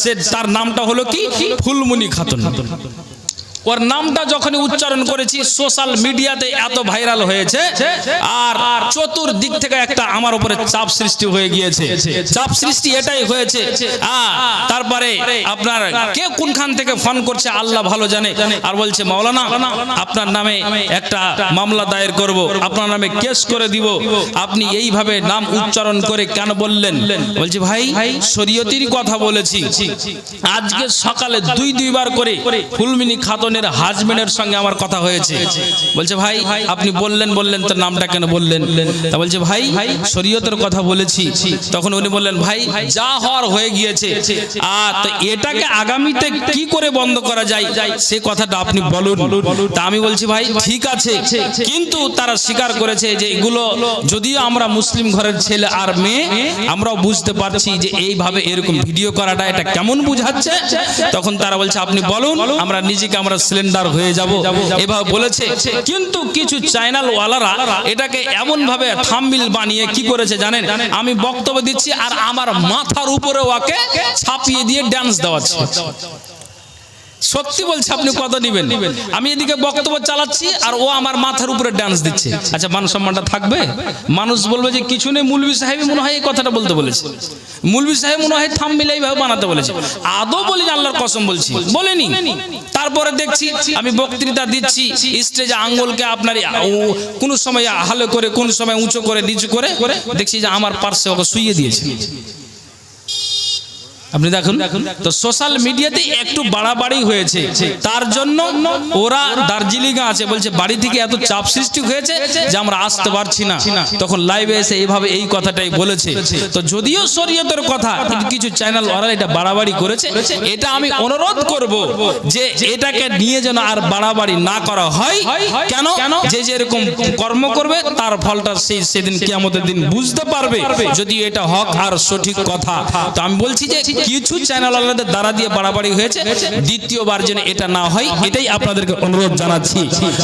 সে তার নামটা হলো কি? ফুলমুনি খাতুন। ওর নামটা যখনই উচ্চারণ করেছি সোশ্যাল মিডিয়াতে এত ভাইরাল হয়েছে আর চতুর্দিক থেকে একটা আমার উপরে চাপ সৃষ্টি হয়ে গিয়েছে। চাপ সৃষ্টি এটাই হয়েছে। তারপরে আপনার কে কোনখান থেকে ফোন করছে, আল্লাহ ভালো জানে। আর বলছে, মাওলানা, আপনার নামে একটা মামলা দায়ের করব। আপনার নামে কেস করে দিব। আপনি এইভাবে নাম উচ্চারণ করে কেন বললেন? বলছি, ভাই শরীয়তির কথা বলেছি। আজকে সকালে দুই দুইবার করে ফুলমিনি খাতনের হাজবেন্ডের সঙ্গে আমার কথা হয়েছে। বলছে, ভাই, আপনি বললেন বললেন তো নামটা কেন বললেন? তা বলছে, ভাই, শরীয়তের কথা বলেছি। তখন উনি বললেন, ভাই, যা হওয়ার হয়ে গিয়েছে। আর তো এটাকে আগামীতে কি করে বন্ধ করা যায়, সে কথাটা আপনি বলুন। তা আমি বলছি, ভাই, ঠিক আছে। কিন্তু তারা স্বীকার করেছে যে এগুলো যদিও আমরা মুসলিম ঘরের ছেলে আর মেয়ে, আমরাও বুঝতে পারছি যে এইভাবে এরকম ভিডিও করাটা এটা কেমন বুঝাচ্ছে। তখন তারা বলছে, আপনি বলুন, আমরা নিজেকে আমরা সিলিন্ডার হয়ে যাব। এভাবে বলেছে। কিন্তু কিছু চ্যানেল ওয়ালারা এটাকে এমন ভাবে থাম্বিল বানিয়ে কি করেছে জানেন? আমি বক্তব্য দিচ্ছি আর আমার মাথার উপরে ওকে ছাপিয়ে দিয়ে ড্যান্স দেওয়াচ্ছে। সত্যি বলছে আপনি কত নিবেন আমি এদিকে বক্তব্য চালাচ্ছি আর ও আমার মাথার উপরে ডান্স দিচ্ছে। আচ্ছা মান সম্মানটা থাকবে? মানুষ বলবে যে কিছু নেই মুলবি সাহেব মনে হয় এই কথাটা বলতে বলেছে। মুলবি সাহেব মনে হয় থাম মিলাই ভাবে বানাতে বলেছে। আদৌ বলি আল্লাহর কসম বলছি। বলেনি। তারপরে দেখছি আমি বক্তৃতা দিচ্ছি স্টেজে আঙ্গুলকে আপনার কোন সময় হালো করে কোন সময় উঁচু করে নিচু করে দেখছি যে আমার পার্শ্বে ওকে শুইয়ে দিয়েছে। আপনি দেখুন, তো সোশ্যাল মিডিয়াতে একটু বাড়াবাড়ি হয়েছে। তার জন্য ওরা দার্জিলিং আছে, বলছে, বাড়ি থেকে এত চাপ সৃষ্টি হয়েছে যে আমরা আসতে পারছি না। তখন লাইভে এসে এইভাবে এই কথাটাই বলেছে। তো যদিও শরীয়তের কথা কিছু চ্যানেল ওরা এটা বাড়াবাড়ি করেছে। এটা আমি অনুরোধ করব যে এটাকে নিয়ে যেন আর বাড়াবাড়ি না করা হয়। কেন? যে যেরকম কর্ম করবে, তার ফলটা সেই সেদিন কিয়ামতের দিন বুঝতে পারবে যদি এটা হক আর সঠিক কথা। তো আমি বলছি যে কিছু চ্যানেল আলাদের দ্বারা দিয়ে বাড়াবাড়ি হয়েছে, দ্বিতীয়বার যেন এটা না হয়, এটাই আপনাদেরকে অনুরোধ জানাচ্ছি।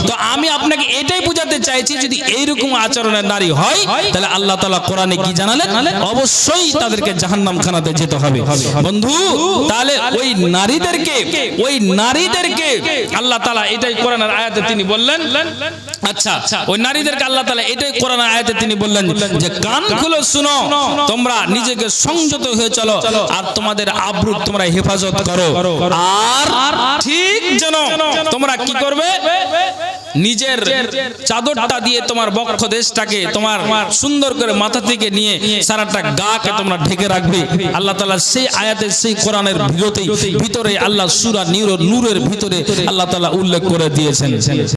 তো আমি আপনাকে এটাই বোঝাতে চাইছি, যদি এইরকম আচরণের নারী হয়, তাহলে আল্লাহ তাআলা কোরআনে কি জানালেন? অবশ্যই তাদেরকে জাহান্নাম খানাতে যেতে হবে। বন্ধু, তাহলে ওই নারীদেরকে ওই নারীদেরকে আল্লাহ তালা এটাই কোরআনের আয়াতে তিনি বললেন আচ্ছা ওই নারীদেরকে আল্লাহ তাআলা এটাই কোরআনের আয়াতে তিনি বললেন যে কান খুলে শুনো, তোমরা নিজেকে সংযত হয়ে চলো আর তোমাদের আব্রু তোমরা হেফাজত করো। আর ঠিক যেন তোমরা কি করবে? নিজের চাদরটা দিয়ে তোমার বক্ষ দেশটাকে তোমার সুন্দর করে মাথা থেকে নিয়ে সারাটা গাকে তোমরা ঢেকে রাখবে। আল্লাহ তাআলা সেই আয়াতে সেই কোরআনের ভিতরেই, ভিতরে আল্লাহ সূরা নূরের নূরের ভিতরে আল্লাহ তাআলা উল্লেখ করে দিয়েছেন।